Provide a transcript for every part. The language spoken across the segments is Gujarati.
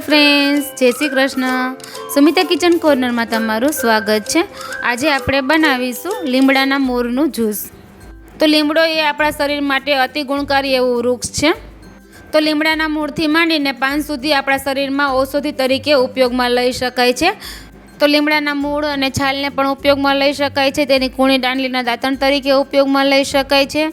ફ્રેન્ડ્સ જય શ્રી કૃષ્ણ. સુમિતા કિચન કોર્નરમાં તમારું સ્વાગત છે. આજે આપણે બનાવીશું લીમડાના મોરનું જ્યુસ તો લીમડો એ આપણા શરીર માટે અતિ ગુણકારી એવું વૃક્ષ છે. તો લીમડાના મૂળથી માંડીને પાન સુધી આપણા શરીરમાં ઔષધિ તરીકે ઉપયોગમાં લઈ શકાય છે. તો લીમડાના મૂળ અને છાલને પણ ઉપયોગમાં લઈ શકાય છે. તેની કૂણી દાંડલીના દાંતણ તરીકે ઉપયોગમાં લઈ શકાય છે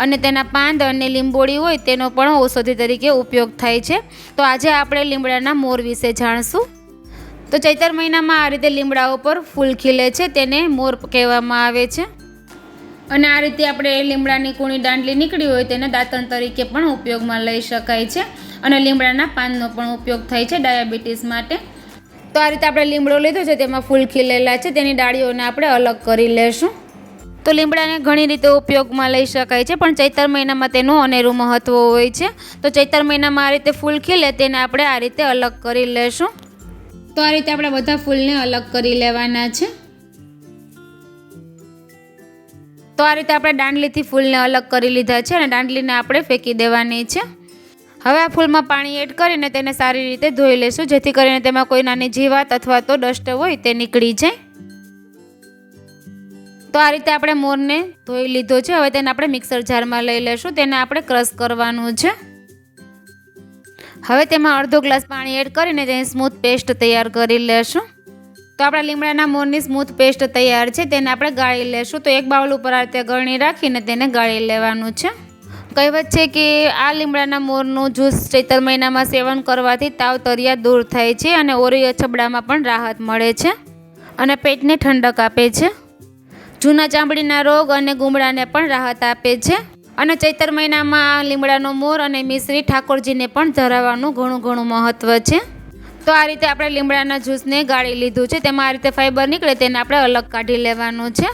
અને તેના પાંદ અને લીંબોળી હોય તેનો પણ ઔષધિ તરીકે ઉપયોગ થાય છે. તો આજે આપણે લીમડાના મોર વિશે જાણશું. તો ચૈતર મહિનામાં આ રીતે લીમડાઓ પર ફૂલ ખીલે છે, તેને મોર કહેવામાં આવે છે. અને આ રીતે આપણે લીમડાની કૂણી દાંડલી નીકળી હોય તેને દાંતણ તરીકે પણ ઉપયોગમાં લઈ શકાય છે. અને લીમડાના પાનનો પણ ઉપયોગ થાય છે ડાયાબિટીસ માટે. તો આ રીતે આપણે લીમડો લીધો છે, તેમાં ફૂલ ખીલેલા છે, તેની ડાળીઓને આપણે અલગ કરી લેશું. તો લીમડાને ઘણી રીતે ઉપયોગમાં લઈ શકાય છે, પણ ચૈતર મહિનામાં તેનું અનેરું મહત્ત્વ હોય છે. તો ચૈતર મહિનામાં આ રીતે ફૂલ ખીલે, તેને આપણે આ રીતે અલગ કરી લેશું. તો આ રીતે આપણે બધા ફૂલને અલગ કરી લેવાના છે. તો આ રીતે આપણે દાંડલીથી ફૂલને અલગ કરી લીધા છે અને દાંડલીને આપણે ફેંકી દેવાની છે. હવે આ ફૂલમાં પાણી એડ કરીને તેને સારી રીતે ધોઈ લેશું, જેથી કરીને તેમાં કોઈ નાની જીવાત અથવા તો ડસ્ટ હોય તે નીકળી જાય. તો આ રીતે આપણે મોરને ધોઈ લીધો છે. હવે તેને આપણે મિક્સર જારમાં લઈ લેશું, તેને આપણે ક્રશ કરવાનું છે. હવે તેમાં અડધો ગ્લાસ પાણી એડ કરીને તેની સ્મૂથ પેસ્ટ તૈયાર કરી લેશું. તો આપણા લીમડાના મોરની સ્મૂથ પેસ્ટ તૈયાર છે, તેને આપણે ગાળી લેશું. તો એક બાઉલ ઉપર આ રીતે ગળણી રાખીને તેને ગાળી લેવાનું છે. કહેવત છે કે આ લીમડાના મોરનું જ્યુસ ચૈતર મહિનામાં સેવન કરવાથી તાવ, તરિયા દૂર થાય છે અને ઓરી અછબડામાં પણ રાહત મળે છે અને પેટને ઠંડક આપે છે. જૂના ચામડીના રોગ અને ગુમડાને પણ રાહત આપે છે અને ચૈતર મહિનામાં આ લીમડાનો મોર અને મિશ્રી ઠાકોરજીને પણ ધરાવવાનું ઘણું ઘણું મહત્ત્વ છે. તો આ રીતે આપણે લીમડાના જ્યુસને ગાળી લીધું છે. તેમાં આ રીતે ફાઈબર નીકળે તેને આપણે અલગ કાઢી લેવાનું છે.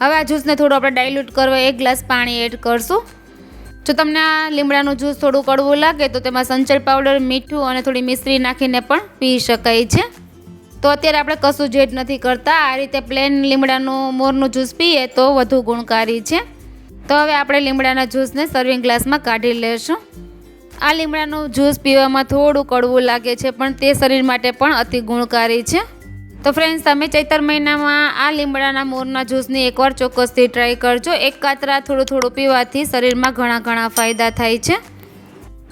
હવે આ જ્યુસને થોડું આપણે ડાયલ્યુટ કરવા એક ગ્લાસ પાણી એડ કરશું. જો તમને આ લીમડાનું જ્યુસ થોડું કડવું લાગે, તો તેમાં સંચર પાવડર, મીઠું અને થોડી મિશ્રી નાખીને પણ પી શકાય છે. તો અત્યારે આપણે કશું જેટ નથી કરતા. આ રીતે પ્લેન લીમડાનું મોરનું જ્યુસ પીએ તો વધુ ગુણકારી છે. તો હવે આપણે લીમડાના જ્યુસને સર્વિંગ ગ્લાસમાં કાઢી લેશું. આ લીમડાનું જ્યુસ પીવામાં થોડું કડવું લાગે છે, પણ તે શરીર માટે પણ અતિ ગુણકારી છે. તો ફ્રેન્ડ્સ તમે ચૈતર મહિનામાં આ લીમડાના મોરના જ્યુસની એકવાર ચોક્કસથી ટ્રાય કરજો. એક કાતરા થોડું થોડું પીવાથી શરીરમાં ઘણા ઘણા ફાયદા થાય છે.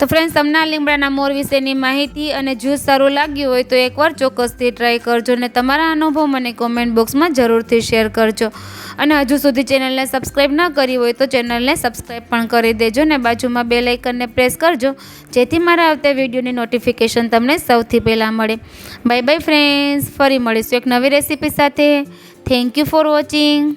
તો ફ્રેન્ડ્સ તમને આ લીમડાના મોર વિશેની માહિતી અને જ્યુસ સારું લાગ્યું હોય તો એકવાર ચોક્કસથી ટ્રાય કરજો અને તમારા અનુભવ મને કોમેન્ટ બોક્સમાં જરૂરથી શેર કરજો. અને હજુ સુધી ચેનલને સબસ્ક્રાઈબ ન કરી હોય તો ચેનલને સબસ્ક્રાઈબ પણ કરી દેજો ને બાજુમાં બે લાઇકનને પ્રેસ કરજો, જેથી મારા આવતા વિડીયોની નોટિફિકેશન તમને સૌથી પહેલાં મળે. બાય બાય ફ્રેન્ડ્સ ફરી મળીશું એક નવી રેસીપી સાથે. Thank you for watching